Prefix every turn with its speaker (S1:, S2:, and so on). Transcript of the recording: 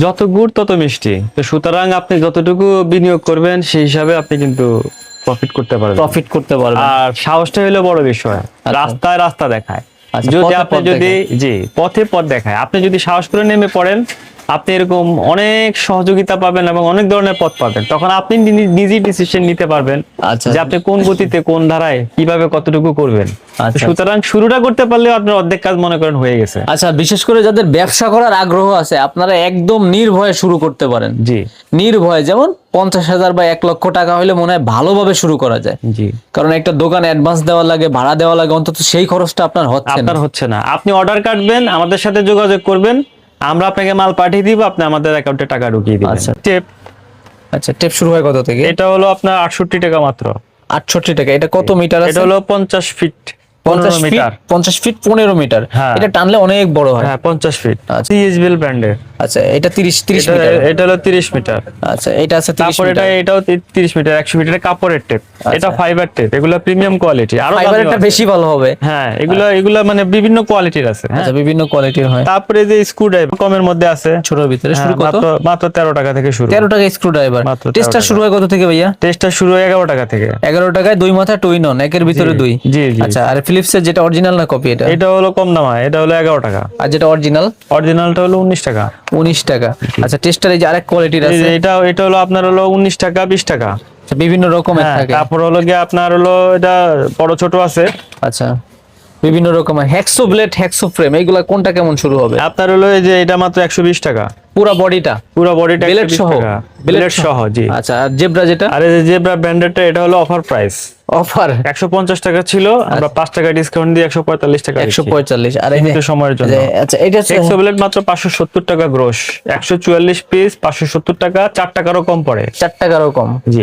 S1: যত গুড় তত মিষ্টি। তো সুতরাং আপনি যতটুকু বিনিয়োগ করবেন সেই হিসাবে আপনি কিন্তু প্রফিট করতে পারবেন।
S2: প্রফিট করতে পারবেন।
S1: আর সাহসটা হলো বড় বিষয়। রাস্তায় রাস্তা দেখায়।
S2: আচ্ছা,
S1: যদি আপনি যদি জি পথে পথ দেখায়। আপনি যদি সাহস করে নেমে পড়েন আপনি এরকম অনেক সহযোগিতা পাবেন এবং অনেক ধরনের পথ পাবেন। তখন আপনি নিজেই ডিসিশন নিতে পারবেন
S2: আচ্ছা।
S1: যে আপনি কোন গতিতে কোন ধারায় কীভাবে কতটুকু করবেন।
S2: আচ্ছা।
S1: সুতরাং শুরুটা করতে পারলে আপনার অর্ধেক কাজ মনে করেন হয়ে গেছে।
S2: আচ্ছা বিশেষ করে যাদের ব্যবসা করার আগ্রহ আছে আপনারা একদম নির্ভয়ে শুরু করতে পারেন।
S1: জি।
S2: নির্ভয়ে যেমন পঞ্চাশ হাজার বা এক লক্ষ টাকা হলে মনে হয় ভালোভাবে শুরু করা যায়।
S1: জি।
S2: কারণ একটা দোকান অ্যাডভান্স দেওয়া লাগে ভাড়া দেওয়া লাগে অন্তত সেই খরচটা আপনার হচ্ছে
S1: আপনার হচ্ছে না। আপনি অর্ডার কাটবেন আমাদের সাথে যোগাযোগ করবেন। আমরা আপনাকে মাল পাঠিয়ে দিব আপনি আমাদের অ্যাকাউন্টে টাকা ঢুকিয়ে দিবেন।
S2: আচ্ছা।
S1: টেপ
S2: আচ্ছা টেপ শুরু হয় কত থেকে?
S1: এটা হলো আপনার আটষট্টি টাকা মাত্র।
S2: আটষট্টি টাকা। এটা কত মিটার আছে?
S1: এটা হলো পঞ্চাশ ফিট
S2: পঞ্চাশ
S1: পনেরো
S2: ফিট
S1: মিটার।
S2: পঞ্চাশ ফিট পনেরো মিটার।
S1: হ্যাঁ।
S2: এটা টানলে অনেক বড় হয়।
S1: হ্যাঁ পঞ্চাশ ফিট।
S2: আচ্ছা।
S1: সিএসবিএল ব্র্যান্ডের
S2: আচ্ছা এটা তিরিশ তিরিশ
S1: এটা
S2: মিটার।
S1: এটা হলো তিরিশ মিটার।
S2: আচ্ছা এটা আছে তিরিশ
S1: তারপর এটা এটাও তিরিশ মিটার একশো মিটার কাপড়ের টেপ। এটা ফাইবার টেপ এগুলো প্রিমিয়াম কোয়ালিটি আরও
S2: ফাইবারটা বেশি ভালো হবে।
S1: হ্যাঁ এগুলো এগুলো মানে বিভিন্ন কোয়ালিটির আছে হ্যাঁ।
S2: আচ্ছা বিভিন্ন কোয়ালিটির হয়।
S1: তারপরে যে স্ক্রু ড্রাইভার কমের মধ্যে আছে
S2: ছোটর ভিতরে শুরু
S1: হ্যাঁ,
S2: কত?
S1: মাত্র মাত্র তেরো টাকা থেকে শুরু।
S2: তেরো টাকা স্ক্রু ড্রাইভার
S1: মাত্র
S2: টেস্টটা শুরু হয় কত থেকে ভাইয়া?
S1: টেস্টটা শুরু হয় এগারো টাকা থেকে।
S2: এগারো টাকায় দুই মাথা টুই নন একের ভিতরে দুই।
S1: জি জি।
S2: আচ্ছা আর ফিলিপস এর যেটা অরিজিনাল না কপি এটা?
S1: এটা হলো কম দামা এটা হলো এগারো টাকা।
S2: আর যেটা অরিজিনাল
S1: অরিজিনালটা হলো উনিশ টাকা।
S2: উনিশ টাকা। আচ্ছা টেস্টার এই যে আরেক কোয়ালিটির আছে।
S1: এটা এটা হলো আপনার হলো উনিশ টাকা বিশ টাকা।
S2: আচ্ছা, বিভিন্ন রকমের
S1: হ্যাঁ,
S2: থাকে।
S1: তারপর হলো গিয়ে আপনার হলো এটা বড় ছোট আছে।
S2: আচ্ছা বিভিন্ন রকমের। হ্যাক্সো ব্লেড হ্যাক্সো ফ্রেম এইগুলা কোনটা কেমন শুরু হবে?
S1: আপনার হলো এই যে এটা মাত্র একশো বিশ টাকা।
S2: পুরা বডিটা
S1: পুরো বডিটা
S2: Billet সহ?
S1: বিলেট সহ? জি।
S2: আচ্ছা আর জেব্রা যেটা?
S1: আর এই জেব্রা ব্র্যান্ডেডটা এটা হলো অফার প্রাইস
S2: অফার
S1: একশো পঞ্চাশ টাকা ছিল আমরা পাঁচ টাকা ডিসকাউন্ট দিয়ে একশো পঁয়তাল্লিশ টাকা
S2: একশো পঁয়তাল্লিশ আর এই
S1: সময়ের জন্য।
S2: আচ্ছা এটা
S1: এক্সো ব্লেড মাত্র পাঁচশো সত্তর টাকা গ্রোস একশো চুয়াল্লিশ পিস পাঁচশো সত্তর টাকা চার টাকারও কম পড়ে।
S2: চার টাকারও কম।
S1: জি।